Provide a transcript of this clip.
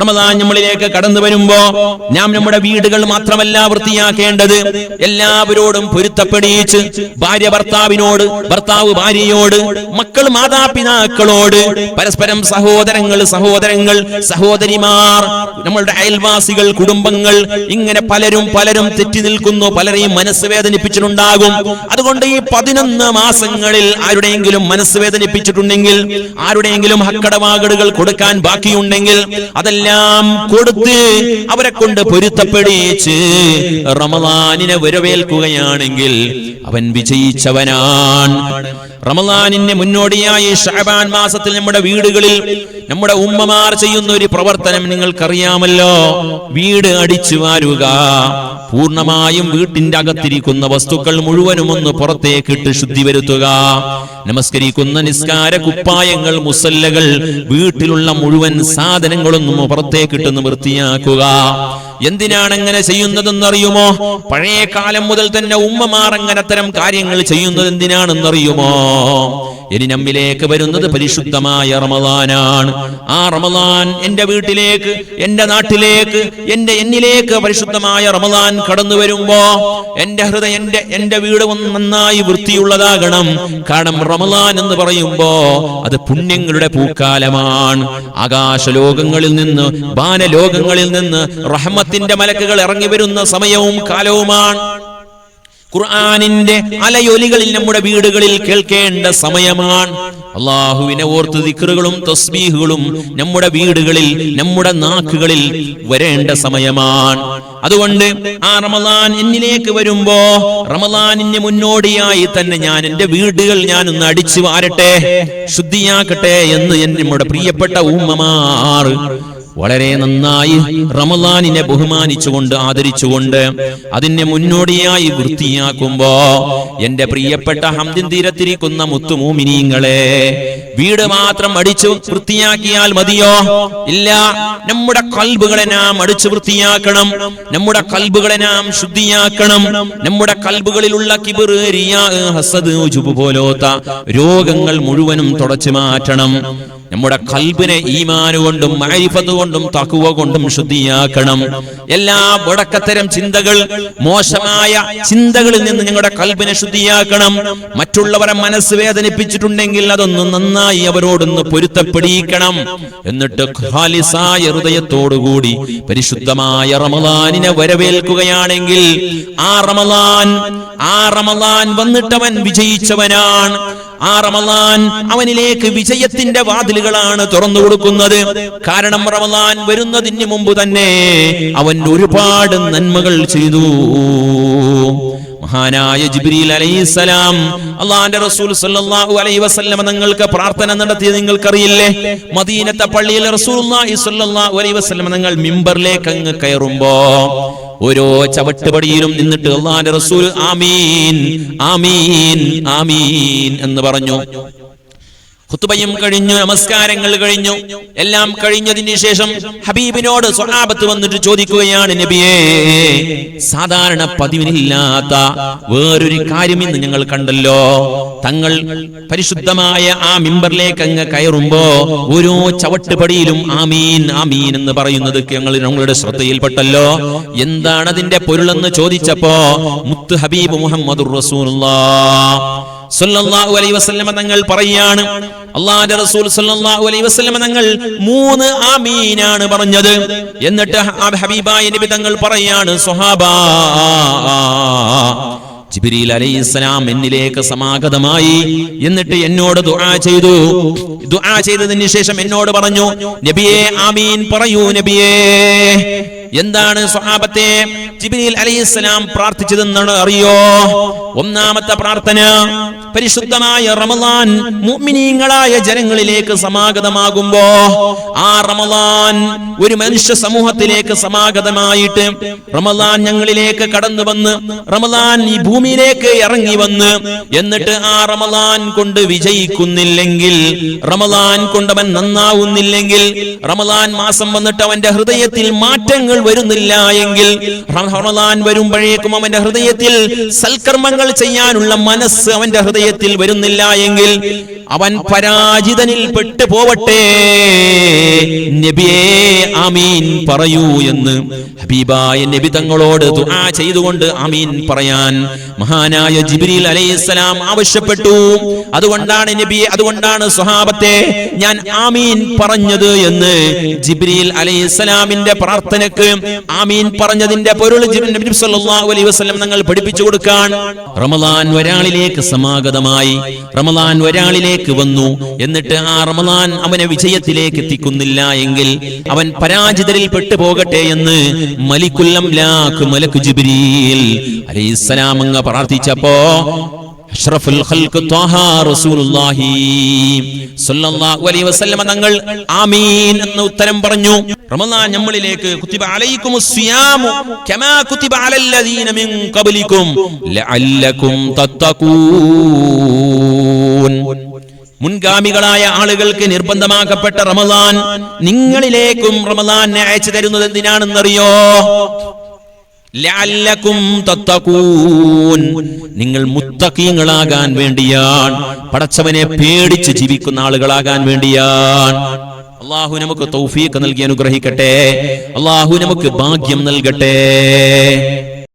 റമദാൻ നമ്മളിലേക്ക് കടന്നു വരുമ്പോ നാം നമ്മുടെ വീടുകൾ മാത്രമല്ല വൃത്തിയാക്കേണ്ടത്. എല്ലാവരോടും പൊരുത്തപ്പെടിയിച്ച് ഭാര്യ ഭർത്താവിനോട് ഭർത്താവ് ഭാര്യയോട് മക്കൾ മാതാപിതാക്കളോട് പരസ്പരം സഹോദരങ്ങൾ സഹോദരങ്ങൾ സഹോദരിമാർ നമ്മളുടെ അയൽവാസികൾ കുടുംബങ്ങൾ ഇങ്ങനെ പലരും പലരും തെറ്റി നിൽക്കുന്നു പലരെയും മനസ്സ് വേദനിപ്പിച്ചിട്ടുണ്ടാകും. അതുകൊണ്ട് ഈ പതിനൊന്ന് മാസങ്ങളിൽ ആരുടെയെങ്കിലും മനസ്സ് വേദനിപ്പിച്ചിട്ടുണ്ടെങ്കിൽ ആരുടെയെങ്കിലും ഹക്കടവാകടുകൾ കൊടുക്കാൻ ബാക്കിയുണ്ടെങ്കിൽ അതെല്ലാം കൊടുത്ത് അവരെ കൊണ്ട് പൊരുത്തപ്പെടിച്ച് റമദാനിനെ വരവേൽക്കുകയാണെങ്കിൽ അവൻ വിജയിച്ചവനാണ്. റമദാനിന് മുന്നോടിയായി ഷാബാൻ മാസത്തിൽ നമ്മുടെ വീടുകളിൽ നമ്മുടെ ഉമ്മമാർ ചെയ്യുന്ന ഒരു പ്രവർത്തനം നിങ്ങൾക്കറിയാമല്ലോ. വീട് അടിച്ചു വാരുക. പൂർണമായും വീട്ടിന്റെ അകത്തിരിക്കുന്ന വസ്തുക്കൾ മുഴുവനും ഒന്ന് പുറത്തേക്കിട്ട് ശുദ്ധി വരുത്തുക നമസ്കരിക്കുന്ന നിസ്കാര കുപ്പായങ്ങൾ മുസല്ലകൾ വീട്ടിലുള്ള മുഴുവൻ സാധനങ്ങളൊന്നും പുറത്തേക്കിട്ടൊന്ന് വൃത്തിയാക്കുക. എന്തിനാണ് അങ്ങനെ ചെയ്യുന്നതെന്നറിയുമോ? പഴയ കാലം മുതൽ തന്നെ ഉമ്മമാർ അങ്ങനെ അത്തരം കാര്യങ്ങൾ ചെയ്യുന്നത് എന്തിനാണെന്നറിയുമോ ഇനി നമ്മിലേക്ക് വരുന്നത് പരിശുദ്ധമായ റമദാനാണ്. ആ റമദാൻ എന്റെ വീട്ടിലേക്ക് എന്റെ നാട്ടിലേക്ക് എന്റെ എന്നിലേക്ക് പരിശുദ്ധമായ റമദാൻ കടന്നു വരുമ്പോ എന്റെ ഹൃദയം എന്റെ എന്റെ വീട് നന്നായി വൃത്തിയുള്ളതാകണം. കാരണം റമദാൻ എന്ന് പറയുമ്പോ അത് പുണ്യങ്ങളുടെ പൂക്കാലമാണ്. ആകാശലോകങ്ങളിൽ നിന്ന് ബാനലോകങ്ങളിൽ നിന്ന് റഹ്മത്തിന്റെ മലക്കുകൾ ഇറങ്ങി വരുന്ന സമയവും കാലവുമാണ്. ഖുർആാനിന്റെ അലയൊലികളിൽ നമ്മുടെ വീടുകളിൽ കേൾക്കേണ്ട സമയമാണ്. അള്ളാഹുവിനെ ഓർത്ത് ദിക്റുകളും തസ്ബീഹുകളും നമ്മുടെ വീടുകളിൽ നമ്മുടെ നാക്കുകളിൽ വരേണ്ട സമയമാണ്. അതുകൊണ്ട് ആ റമദാൻ എന്നിലേക്ക് വരുമ്പോ റമദാനിന് മുന്നോടിയായി തന്നെ ഞാൻ എന്റെ വീടുകൾ ഞാൻ ഒന്ന് അടിച്ചു വാരട്ടെ ശുദ്ധിയാക്കട്ടെ എന്ന് നമ്മുടെ പ്രിയപ്പെട്ട ഉമ്മമാർ വളരെ നന്നായി റമദാനിനെ ബഹുമാനിച്ചുകൊണ്ട് ആദരിച്ചുകൊണ്ട് അതിനെ മുന്നോടിയായി വൃത്തിയാക്കുമ്പോ എന്റെ പ്രിയപ്പെട്ട ഹംദിൻ തീരത്തിരിക്കുന്ന മുത്തുമൂമിനീങ്ങളെ വീട് മാത്രം അടിച്ചു വൃത്തിയാക്കിയാൽ മതിയോ? ഇല്ല. നമ്മുടെ കൽബുകളെ നാം അടിച്ചു വൃത്തിയാക്കണം. നമ്മുടെ കൽബുകളെ നാം ശുദ്ധിയാക്കണം. നമ്മുടെ കൽബുകളിലുള്ള കിബിർ റിയാ ഹസദ് ഉജുബ് പോലോത്ത രോഗങ്ങൾ മുഴുവനും തുടച്ചു മാറ്റണം. നമ്മുടെ കൽബിനെ ഈമാനുകൊണ്ടും കൊണ്ടും മൈഫത്ത് കൊണ്ടും തക്കുവ കൊണ്ടും ശുദ്ധിയാക്കണം. എല്ലാ വടക്കത്തരം ചിന്തകൾ മോശമായ ചിന്തകളിൽ നിന്ന് ഞങ്ങളുടെ കൽബിനെ ശുദ്ധിയാക്കണം. മറ്റുള്ളവരെ മനസ്സ് വേദനിപ്പിച്ചിട്ടുണ്ടെങ്കിൽ അതൊന്ന് നന്നായി അവരോടൊന്ന് പൊരുത്തപ്പെടിയിക്കണം എന്നിട്ട് ഖാലിസായ ഹൃദയത്തോടുകൂടി പരിശുദ്ധമായ റമദാനിനെ വരവേൽക്കുകയാണെങ്കിൽ ആ റമദാൻ ആ റമദാൻ വന്നിട്ടവൻ വിജയിച്ചവനാണ്. ആ റമദാൻ അവനിലേക്ക് വിജയത്തിന്റെ വാതിലുകളാണ് തുറന്നു കൊടുക്കുന്നത്. കാരണം റമദാൻ വരുന്നതിന് മുമ്പ് തന്നെ അവൻ ഒരുപാട് നന്മകൾ ചെയ്തു. മഹാനായ ജിബ്രീൽ അലൈഹിസ്സലാം അള്ളാന്റെ റസൂൽ സല്ലല്ലാഹു അലൈഹി വസല്ലം നിങ്ങൾക്ക് പ്രാർത്ഥന നടത്തിയത് നിങ്ങൾക്കറിയില്ലേ? മദീനത്തെ പള്ളിയിൽ റസൂലുള്ളാഹി സല്ലല്ലാഹു അലൈഹി വസല്ലം നിങ്ങൾ മിമ്പറിലേക്ക് അങ്ങ് കയറുമ്പോ ഓരോ ചവട്ടുപടിയിലും നിന്നിട്ട് അള്ളാന്റെ റസൂൽ ആമീൻ ആമീൻ ആമീൻ എന്ന് പറഞ്ഞു. ഖുത്തുബയും കഴിഞ്ഞു നമസ്കാരങ്ങൾ കഴിഞ്ഞു. എല്ലാം കഴിഞ്ഞതിന് ശേഷം ഹബീബിനോട് സ്വഹാബത്ത് വന്നിട്ട് ചോദിക്കുകയാണ് നബിയേ സാധാരണ പതിവിനില്ലാത്ത വേറൊരു കാര്യം ഇന്ന് ഞങ്ങൾ കണ്ടല്ലോ. തങ്ങൾ പരിശുദ്ധമായ ആ മിമ്പറിലേക്ക് അങ്ങ് കയറുമ്പോ ഓരോ ചവട്ടുപടിയിലും ആമീൻ ആമീൻ എന്ന് പറയുന്നത് ഞങ്ങൾ ഞങ്ങളുടെ ശ്രദ്ധയിൽപ്പെട്ടല്ലോ. എന്താണ് അതിന്റെ പൊരുളെന്ന് ചോദിച്ചപ്പോ മുത്ത് ഹബീബ് മുഹമ്മദ് റസൂലുള്ളാഹ് സല്ലല്ലാഹു അലൈഹി തങ്ങൾ പറയാണ്. റസൂൽ സല്ലല്ലാഹു അലൈഹി തങ്ങൾ മൂന്ന് ആമീനാണ് പറഞ്ഞത്. എന്നിട്ട് ഹബീബായ നബി തങ്ങൾ പറയാണ് സ്വഹാബാ ജിബ്രീൽ അലൈഹിസ്സലാം എന്നിലേക്ക് സമാഗതമായി. എന്നിട്ട് എന്നോട് ദുആ ചെയ്തു. ദുആ ചെയ്തതിന് ശേഷം എന്നോട് പറഞ്ഞു നബിയെ ആമീൻ പറയൂ നബിയേ. എന്താണ് സ്വഹാബത്തെ ജിബ്രീൽ അലൈഹിസ്സലാം പ്രാർത്ഥിച്ചതെന്നാണ് അറിയോ? ഒന്നാമത്തെ പ്രാർത്ഥന പരിശുദ്ധമായ റമദാൻ മുഅ്മിനീങ്ങളായ ജനങ്ങളിലേക്ക് സമാഗതമാകുമ്പോ ആ റമദാൻ ഒരു മനുഷ്യ സമൂഹത്തിലേക്ക് സമാഗതമായിട്ട് റമദാൻ ഞങ്ങളിലേക്ക് കടന്നു വന്ന് റമദാൻ ഈ ഭൂമിയിലേക്ക് ഇറങ്ങി വന്ന് എന്നിട്ട് ആ റമദാൻ കൊണ്ട് വിജയിക്കുന്നില്ലെങ്കിൽ റമദാൻ കൊണ്ടവൻ നന്നാവുന്നില്ലെങ്കിൽ റമദാൻ മാസം വന്നിട്ട് അവന്റെ ഹൃദയത്തിൽ മാറ്റങ്ങൾ വരുന്നില്ല എങ്കിൽ വരുമ്പോഴേക്കും അവന്റെ ഹൃദയത്തിൽ സൽക്കർമ്മങ്ങൾ ചെയ്യാനുള്ള മനസ്സ് അവന്റെ ഹൃദയത്തിൽ വരുന്നില്ല എങ്കിൽ അവൻ പരാജിതനിൽ പെട്ടു പോവട്ടെ. നബിയേ ആമീൻ പറയൂ എന്ന് ഹബീബായ നബി തങ്ങളോട് ദുആ ചെയ്തുകൊണ്ട് ആമീൻ പറയാൻ മഹാനായ ജിബ്രീൽ അലൈഹിസ്സലാം ആവശ്യപ്പെട്ടു. അതുകൊണ്ടാണ് നബി അതുകൊണ്ടാണ് സ്വഹാബത്തെ ഞാൻ ആമീൻ പറഞ്ഞത് എന്ന് ജിബ്രീൽ അലൈഹിസ്സലാമിന്റെ പ്രാർത്ഥനക്ക് ആമീൻ പറഞ്ഞതിന്റെ പൊരുൾ നബി അലൈഹി വസല്ലം തങ്ങൾ പഠിപ്പിച്ചു കൊടുക്കാൻ റമദാൻ ഒരാളിലേക്ക് സമാഗതമായി. റമദാൻ ഒരാളിലേക്ക് വന്നു. എന്നിട്ട് ആ റമദാൻ അവനെ വിജയത്തിലേക്ക് എത്തിക്കുന്നില്ല എങ്കിൽ അവൻ പരാജിതരിൽ പെട്ടു പോകട്ടെ എന്ന് മലിക്കുല്ലം ലാഖ് മലക്ക് ജിബ്രീൽ അലൈഹിസ്സലാം അങ്ങ് പ്രാർത്ഥിച്ചപ്പോ അഷ്റഫുൽ ഖൽഖ് ത്വാഹ റസൂലുള്ളാഹി സ്വല്ലല്ലാഹു അലൈഹി വസല്ലമ തങ്ങൾ ആമീൻ എന്ന് ഉത്തരം പറഞ്ഞു. റമദാൻ നമ്മളിലേക്ക് കുത്തിബ അലൈക്കുമുസ് സിയാമു കമാ കുത്തിബ അലല്ലദീന മിൻ ഖബ്ലിക്കും ലഅല്ലകും തത്തഖൂൻ. മുൻഗാമികളായ ആളുകൾക്ക് നിർബന്ധമാക്കപ്പെട്ട റമദാൻ നിങ്ങളിലേക്കും റമദാൻ അയച്ചു തരുന്നത് എന്തിനാണെന്നറിയോ ും? നിങ്ങൾ മുത്തക്കീങ്ങളാകാൻ വേണ്ടിയാണ് പടച്ചവനെ പേടിച്ച് ജീവിക്കുന്ന ആളുകളാകാൻ വേണ്ടിയാണ്. അള്ളാഹു നമുക്ക് തൗഫീഖ് നൽകി അനുഗ്രഹിക്കട്ടെ. അള്ളാഹു നമുക്ക് ഭാഗ്യം നൽകട്ടെ.